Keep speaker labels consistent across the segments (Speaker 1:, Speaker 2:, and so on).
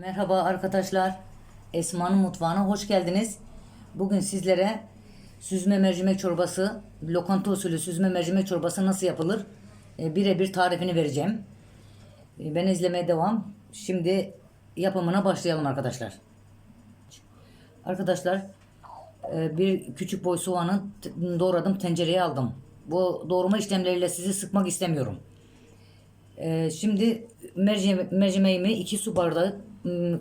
Speaker 1: Merhaba arkadaşlar. Esma'nın mutfağına hoş geldiniz. Bugün sizlere süzme mercimek çorbası, lokanta usulü süzme mercimek çorbası nasıl yapılır? E, birebir tarifini vereceğim. E, ben izlemeye devam. Şimdi yapımına başlayalım arkadaşlar. Arkadaşlar e, bir küçük boy soğanı doğradım tencereye aldım. Bu doğrama işlemleriyle sizi sıkmak istemiyorum. Şimdi mercime, mercimeğimi 2 su bardağı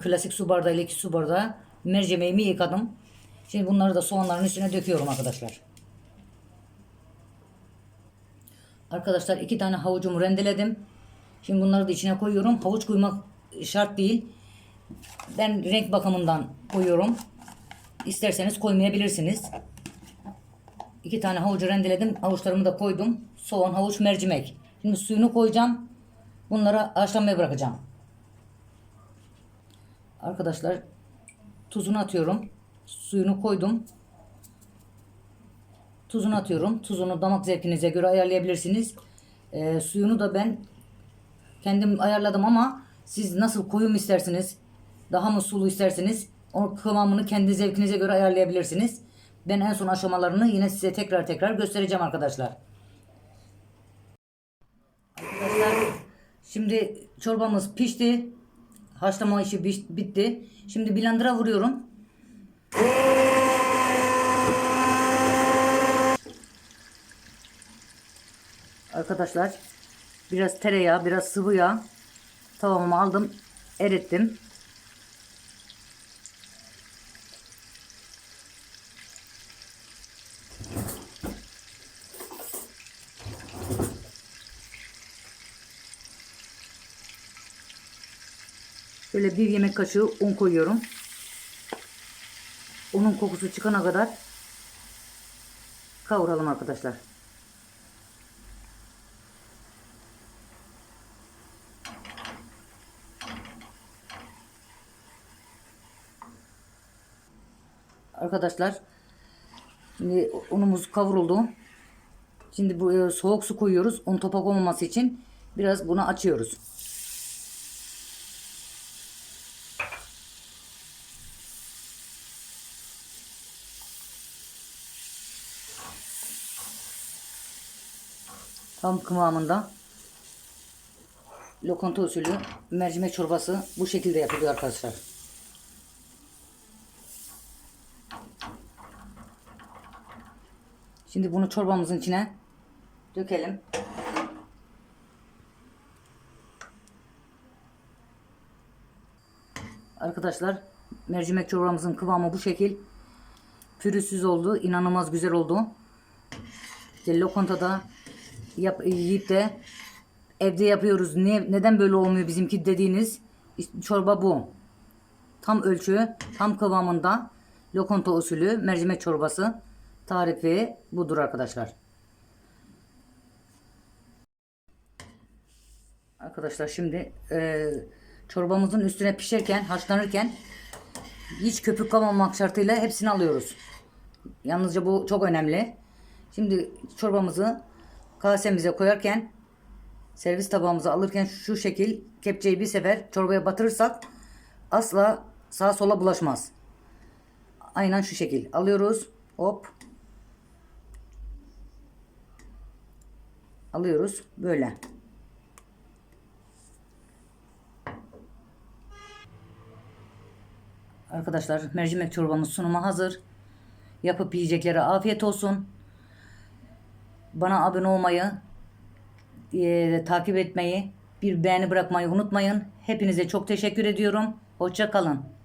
Speaker 1: klasik su bardağı ile 2 su bardağı mercimeğimi yıkadım. Şimdi bunları da soğanların üstüne döküyorum arkadaşlar. Arkadaşlar iki tane havucumu rendeledim. Şimdi bunları da içine koyuyorum. Havuç koymak şart değil. Ben renk bakımından koyuyorum. İsterseniz koymayabilirsiniz. İki tane havucu rendeledim. Havuçlarımı da koydum. Soğan, havuç, mercimek. Şimdi suyunu koyacağım. Bunları haşlanmaya bırakacağım. Arkadaşlar tuzunu atıyorum. Suyunu koydum. Tuzunu atıyorum. Tuzunu damak zevkinize göre ayarlayabilirsiniz. Ee, suyunu da ben kendim ayarladım ama siz nasıl koyu mu istersiniz? Daha mı sulu isterseniz o kıvamını kendi zevkinize göre ayarlayabilirsiniz. Ben en son aşamalarını yine size tekrar tekrar göstereceğim arkadaşlar. Arkadaşlar şimdi çorbamız pişti. Haşlama işi bitti. Şimdi blender'a vuruyorum. Arkadaşlar biraz tereyağı, biraz sıvı yağ tavama aldım, erittim. Böyle bir yemek kaşığı un koyuyorum. Unun kokusu çıkana kadar kavuralım arkadaşlar. Arkadaşlar şimdi unumuz kavruldu. Şimdi bu e, soğuk su koyuyoruz. Un topak olmaması için biraz bunu açıyoruz. Tam kıvamında lokanta usulü mercimek çorbası bu şekilde yapılıyor arkadaşlar. Şimdi bunu çorbamızın içine dökelim. Arkadaşlar mercimek çorbamızın kıvamı bu şekil. Pürüzsüz oldu. inanılmaz güzel oldu. İşte lokantada yap, yiyip de evde yapıyoruz. Niye, neden böyle olmuyor bizimki dediğiniz çorba bu. Tam ölçü, tam kıvamında lokanta usulü mercimek çorbası tarifi budur arkadaşlar. Arkadaşlar şimdi e, çorbamızın üstüne pişerken, haşlanırken hiç köpük kalmamak şartıyla hepsini alıyoruz. Yalnızca bu çok önemli. Şimdi çorbamızı kasemize koyarken servis tabağımıza alırken şu şekil kepçeyi bir sefer çorbaya batırırsak asla sağa sola bulaşmaz. Aynen şu şekil alıyoruz. Hop. Alıyoruz böyle. Arkadaşlar mercimek çorbamız sunuma hazır. Yapıp yiyeceklere afiyet olsun. Bana abone olmayı, e, takip etmeyi, bir beğeni bırakmayı unutmayın. Hepinize çok teşekkür ediyorum. Hoşça kalın.